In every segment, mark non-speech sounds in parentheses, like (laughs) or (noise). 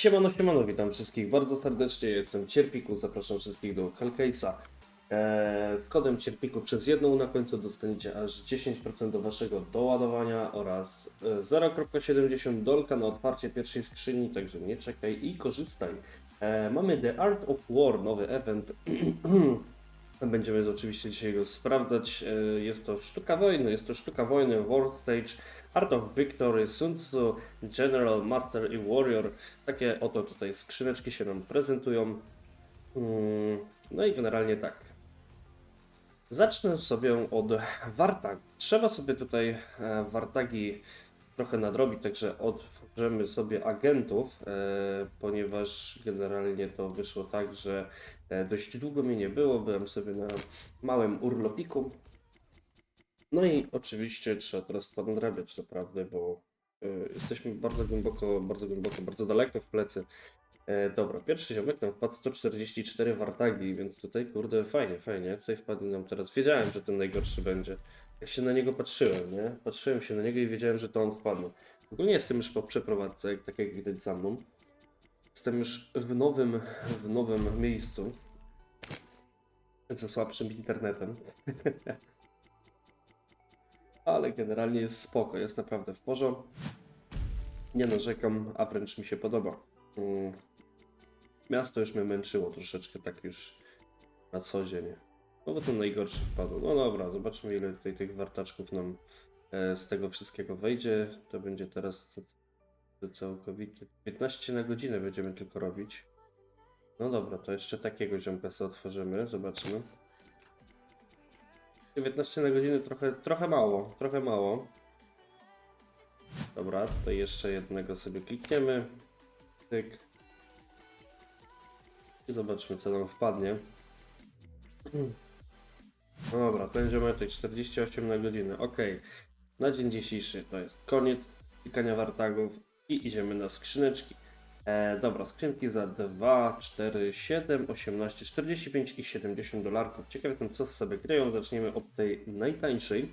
Siemano, siemano, witam wszystkich bardzo serdecznie, jestem Cierpiku, zapraszam wszystkich do Hellcase'a. Eee, z kodem Cierpiku przez jedną na końcu dostaniecie aż 10% do waszego doładowania oraz e, 0.70 dolka na otwarcie pierwszej skrzyni, także nie czekaj i korzystaj. Eee, mamy The Art of War, nowy event. (clears throat) Będziemy oczywiście dzisiaj go sprawdzać. E, Jest to sztuka wojny, jest to sztuka wojny, World Stage, Art of Victory, Sun Tzu, General, Master i Warrior. Takie oto tutaj skrzyneczki się nam prezentują. Mm, No i generalnie tak. Zacznę sobie od wartag. Trzeba sobie tutaj e, wartagi trochę nadrobić, także otworzymy sobie agentów, e, ponieważ generalnie to wyszło tak, że e, dość długo mnie nie było, byłem sobie na małym urlopiku. No i oczywiście trzeba teraz to nadrabiać naprawdę, bo y, jesteśmy bardzo głęboko, bardzo głęboko, bardzo daleko w plecy. E, dobra, pierwszy ziomek nam wpadł 144 wartagi, więc tutaj kurde fajnie, fajnie. Tutaj wpadł nam teraz. Wiedziałem, że ten najgorszy będzie. Jak się na niego patrzyłem, nie? Patrzyłem się na niego i wiedziałem, że to on wpadł. Ogólnie jestem już po przeprowadzce, tak jak widać za mną. Jestem już w nowym, w nowym miejscu. Ze słabszym internetem. (laughs) Ale generalnie jest spoko, jest naprawdę w porządku. Nie narzekam, a wręcz mi się podoba. Mm. Miasto już mnie męczyło troszeczkę tak już na co dzień. No bo ten najgorszy wpadł. No dobra, zobaczmy ile tutaj tych wartaczków nam e, z tego wszystkiego wejdzie. To będzie teraz to, to całkowicie 15 na godzinę będziemy tylko robić. No dobra, to jeszcze takiego ziomka sobie otworzymy, zobaczymy. 19 na godzinę trochę, trochę mało, trochę mało. Dobra, tutaj jeszcze jednego sobie klikniemy. Tyk. I zobaczmy co nam wpadnie. No Dobra, tutaj 48 na godzinę. Ok. Na dzień dzisiejszy to jest koniec klikania wartagów i idziemy na skrzyneczki. E, dobra, skrzynki za 2, 4, 7, 18, 45 i 70 dolarków. Ciekaw jestem, co sobie kryją. Zaczniemy od tej najtańszej.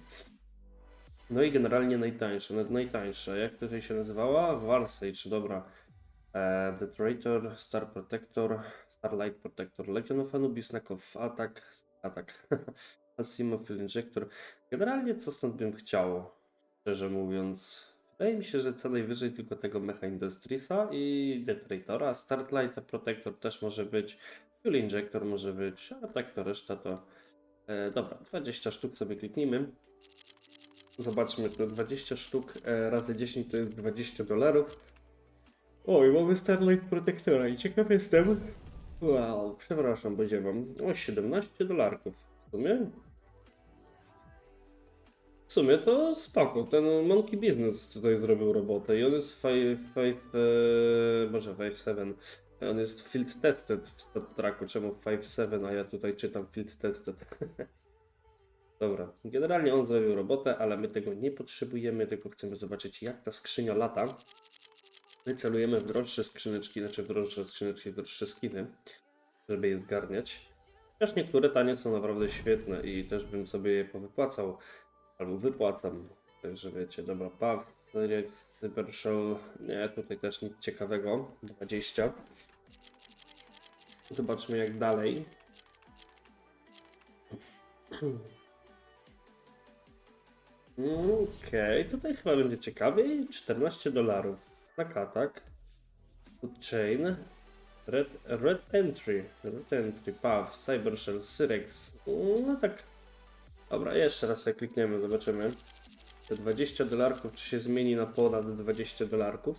No i generalnie najtańsza. Nawet najtańsza. Jak tutaj się nazywała? Warsage, dobra. E, The Traitor, Star Protector, Starlight Protector, Legion of Anubis, Knack of Attack, Attack, (laughs) Asimov Injector. Generalnie co stąd bym chciał, szczerze mówiąc. Wydaje mi się, że co najwyżej tylko tego Mecha Industriesa i Detraitora. Starlight Protector też może być. Fuel Injector może być, a tak to reszta to. E, dobra, 20 sztuk sobie kliknijmy. Zobaczmy, to 20 sztuk e, razy 10 to jest 20 dolarów. Oj, mamy Starlight Protectora i ciekaw jestem. Wow, przepraszam, będzie mam. O, 17 dolarków. W sumie? W sumie to spoko. Ten Monkey Business tutaj zrobił robotę i on jest 5, 5, e, może 5-7. On jest field tested w stat tracku. Czemu 5-7, a ja tutaj czytam field tested. (laughs) Dobra, generalnie on zrobił robotę, ale my tego nie potrzebujemy, tylko chcemy zobaczyć jak ta skrzynia lata. My celujemy w droższe skrzyneczki, znaczy w droższe skrzyneczki, w droższe skiny, żeby je zgarniać. Chociaż niektóre tanie są naprawdę świetne i też bym sobie je powypłacał, albo wypłacam. Także wiecie, dobra, PAW, Cyrex, Cybershell, nie, tutaj też nic ciekawego, 20. Zobaczmy jak dalej. Okej, tutaj chyba będzie ciekawiej. 14 dolarów. Snack Attack. Food Chain. Red, red Entry. Red Entry, PAW, Cybershell, Cyrex. No tak. Dobra, jeszcze raz sobie klikniemy, zobaczymy. Te 20 dolarków, czy się zmieni na ponad 20 dolarków.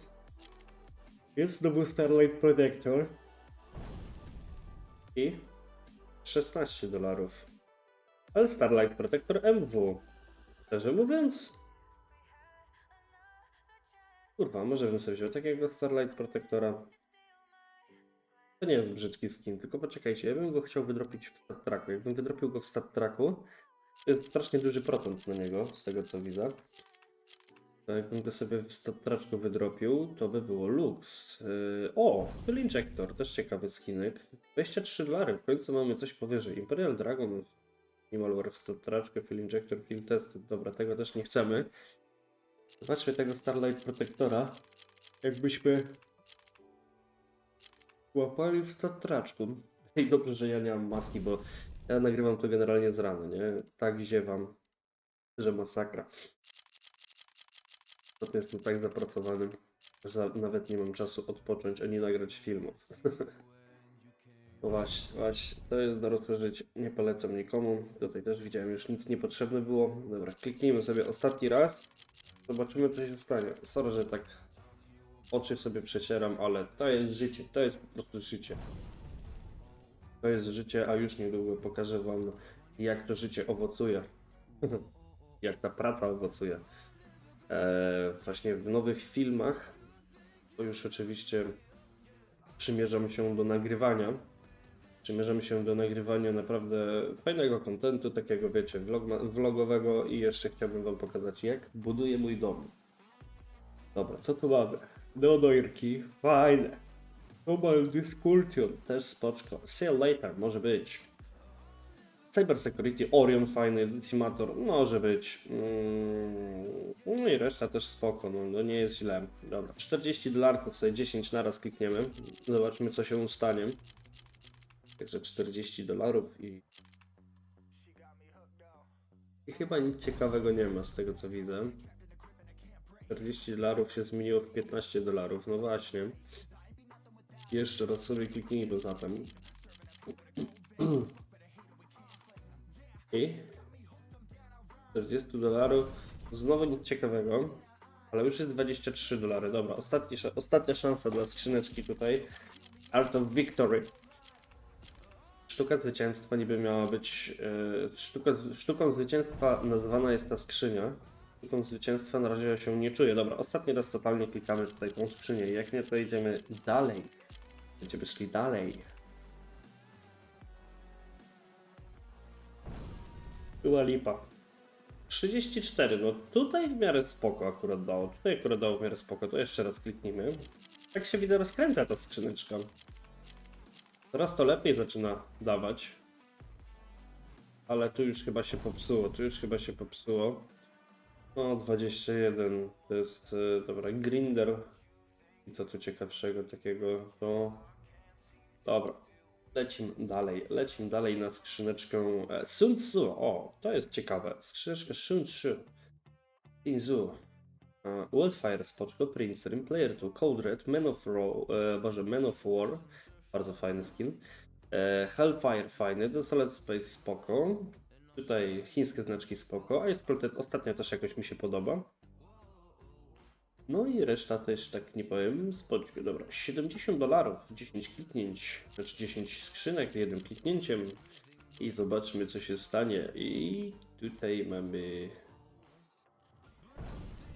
Jest znowu Starlight Protector. I 16 dolarów. Ale Starlight Protector MW. Szczerze mówiąc. Kurwa, może bym sobie wziął takiego Starlight Protectora. To nie jest brzydki skin, tylko poczekajcie, ja bym go chciał wydropić w stat tracku. Jakbym wydropił go w stat tracku, jest strasznie duży procent na niego, z tego co widzę. To jakbym go sobie w stat tracku wydropił, to by było Lux. Yy, o, Fuel Injector, też ciekawy skinek. 23 dolary, w końcu mamy coś powyżej. Imperial Dragon, Malware w stat traczkę, Fuel Injector, Field Tested. Dobra, tego też nie chcemy. Zobaczmy tego Starlight Protectora. Jakbyśmy Łapali w statraczku. I dobrze, że ja nie mam maski, bo ja nagrywam to generalnie z rana, nie? Tak ziewam, że masakra. Ostatnio jestem tak zapracowany, że nawet nie mam czasu odpocząć ani nagrać filmu. (laughs) No właśnie, właśnie, to jest dorosłe życie. Nie polecam nikomu. Tutaj też widziałem, już nic niepotrzebne było. Dobra, kliknijmy sobie ostatni raz. Zobaczymy, co się stanie. Sorry, że tak oczy sobie przecieram, ale to jest życie, to jest po prostu życie. To jest życie, a już niedługo pokażę Wam, jak to życie owocuje. (laughs) jak ta praca owocuje. Eee, właśnie w nowych filmach to już oczywiście przymierzam się do nagrywania. Przymierzam się do nagrywania naprawdę fajnego kontentu, takiego wiecie, vlogma, vlogowego i jeszcze chciałbym Wam pokazać, jak buduję mój dom. Dobra, co tu mamy? Do dojrki, fajne. Mobile Discursion, też spoczko. See you later, może być. Cyber Security, Orion fajny, Decimator, może być. Mm, No i reszta też spoko, no, no nie jest źle. Dobra, 40 dolarków, sobie 10 naraz klikniemy. Zobaczmy co się stanie. Także 40 dolarów i... I chyba nic ciekawego nie ma z tego co widzę. 40 dolarów się zmieniło w 15 dolarów, no właśnie. Jeszcze raz sobie kliknijmy zatem. I 40 dolarów. Znowu nic ciekawego. Ale już jest 23 dolary. Dobra, ostatni, ostatnia szansa dla skrzyneczki tutaj. Art of Victory. Sztuka zwycięstwa niby miała być. e, sztuka, sztuką zwycięstwa nazywana jest ta skrzynia. Sztuką zwycięstwa na razie się nie czuję. Dobra, ostatni raz totalnie klikamy tutaj tą skrzynię. Jak nie, to idziemy dalej. Będziemy szli dalej. Była lipa. 34, no tutaj w miarę spoko akurat dało. Tutaj akurat dało w miarę spoko. To jeszcze raz kliknijmy. Tak się widzę rozkręca ta skrzyneczka. Teraz to lepiej zaczyna dawać. Ale tu już chyba się popsuło. Tu już chyba się popsuło. No 21 to jest e, dobra. Grinder. I co tu ciekawszego takiego to. Dobra. Lecimy dalej, lecimy dalej na skrzyneczkę e, Sun Tzu. O, to jest ciekawe. Skrzyneczkę Sun Tzu. Sinzu. E, Wildfire, spoczko, Prince, Rim Player 2, Code Red, Man of, War, e, Boże, Man of War. Bardzo fajny skin. E, Hellfire fajny, The Solid Space spoko. Tutaj chińskie znaczki spoko. Ice Protect ostatnio też jakoś mi się podoba. No i reszta też tak nie powiem, spoczko, dobra, 70 dolarów, 10 kliknięć, znaczy 10 skrzynek jednym kliknięciem i zobaczmy co się stanie. I tutaj mamy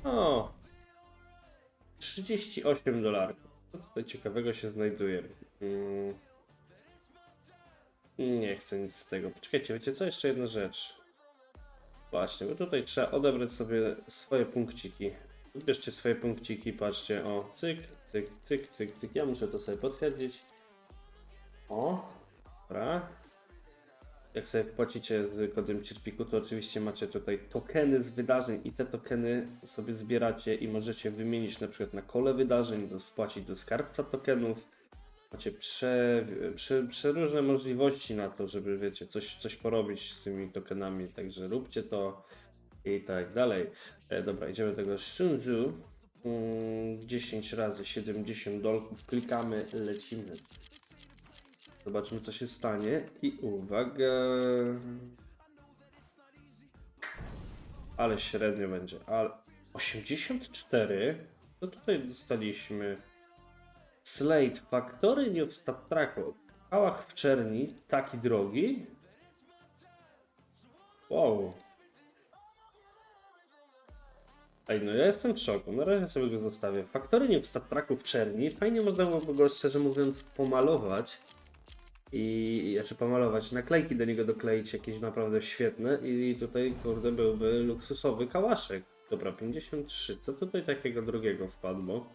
o 38 dolarów, co tutaj ciekawego się znajduje? Mm. nie chcę nic z tego, poczekajcie, wiecie co, jeszcze jedna rzecz. Właśnie, bo tutaj trzeba odebrać sobie swoje punkciki Wybierzcie swoje punkciki, patrzcie, o, cyk, cyk, cyk, cyk, cyk. Ja muszę to sobie potwierdzić. O, dobra. Jak sobie wpłacicie z kodem Cierpiku, to oczywiście macie tutaj tokeny z wydarzeń i te tokeny sobie zbieracie i możecie wymienić na przykład na kole wydarzeń, wpłacić do skarbca tokenów. Macie prze, prze, przeróżne możliwości na to, żeby wiecie, coś, coś porobić z tymi tokenami, także róbcie to i tak dalej. E, dobra, idziemy do tego Shunju. Mm, 10 razy 70 dolków, klikamy, lecimy. Zobaczymy co się stanie i uwaga. Ale średnio będzie, ale 84? To tutaj dostaliśmy Slate Factory New Stat Tracku. Kałach w czerni, taki drogi. Wow. Ej, no ja jestem w szoku. Na razie sobie go zostawię. Faktory w statraku w czerni. Fajnie można byłoby go, szczerze mówiąc, pomalować. I znaczy pomalować, naklejki do niego dokleić jakieś naprawdę świetne. I tutaj, kurde, byłby luksusowy kałaszek. Dobra, 53. Co tutaj takiego drugiego wpadło?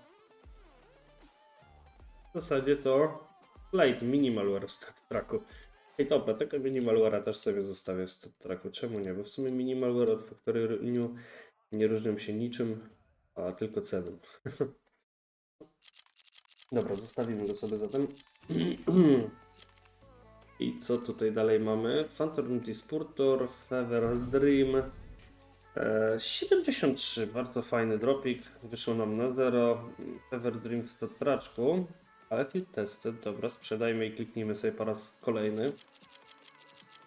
W zasadzie to Slate Minimalware w StatTracku. I dobra, tego Minimalware'a też sobie zostawię w StatTracku. Czemu nie? Bo w sumie Minimalware od Factory New nie różnią się niczym, a tylko ceną. (laughs) Dobra, zostawimy go sobie zatem. (clears throat) I co tutaj dalej mamy? Phantom Dispurtor, Feather Dream. E, 73, bardzo fajny dropik. Wyszło nam na 0. Feather Dream w statraczku. Ale field tested, dobra, sprzedajmy i kliknijmy sobie po raz kolejny.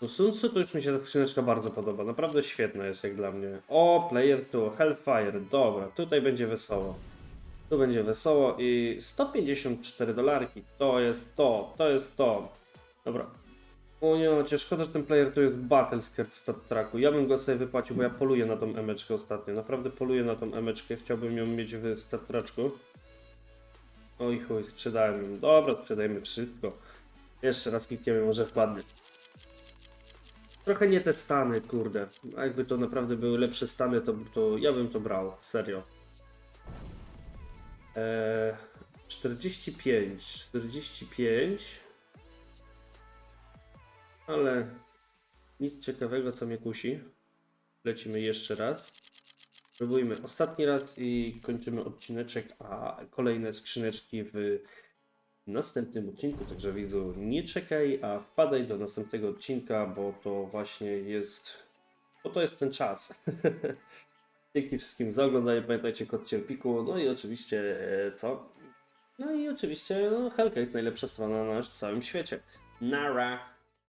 No Sunsu to już mi się ta skrzyneczka bardzo podoba, naprawdę świetna jest jak dla mnie. O, Player 2, Hellfire, dobra, tutaj będzie wesoło. Tu będzie wesoło i 154 dolarki, to jest to, to jest to. Dobra. O nie, chociaż szkoda, że ten player to jest Battle Skirt Stat Tracku. Ja bym go sobie wypłacił, bo ja poluję na tą emeczkę ostatnio. Naprawdę poluję na tą emeczkę, chciałbym ją mieć w Stat Traczku. Oj chuj, sprzedałem ją. Dobra, sprzedajmy wszystko. Jeszcze raz klikniemy, może wpadnie. Trochę nie te stany, kurde. A jakby to naprawdę były lepsze stany, to, to ja bym to brał, serio. Eee, 45, 45. Ale nic ciekawego, co mnie kusi. Lecimy jeszcze raz. Próbujmy ostatni raz i kończymy odcineczek, a kolejne skrzyneczki w następnym odcinku. Także widzu, nie czekaj, a wpadaj do następnego odcinka, bo to właśnie jest. Bo to jest ten czas. (laughs) Dzięki wszystkim za oglądanie. Pamiętajcie kod cierpiku. No i oczywiście e, co? No i oczywiście no, Helka jest najlepsza strona na całym świecie. Nara!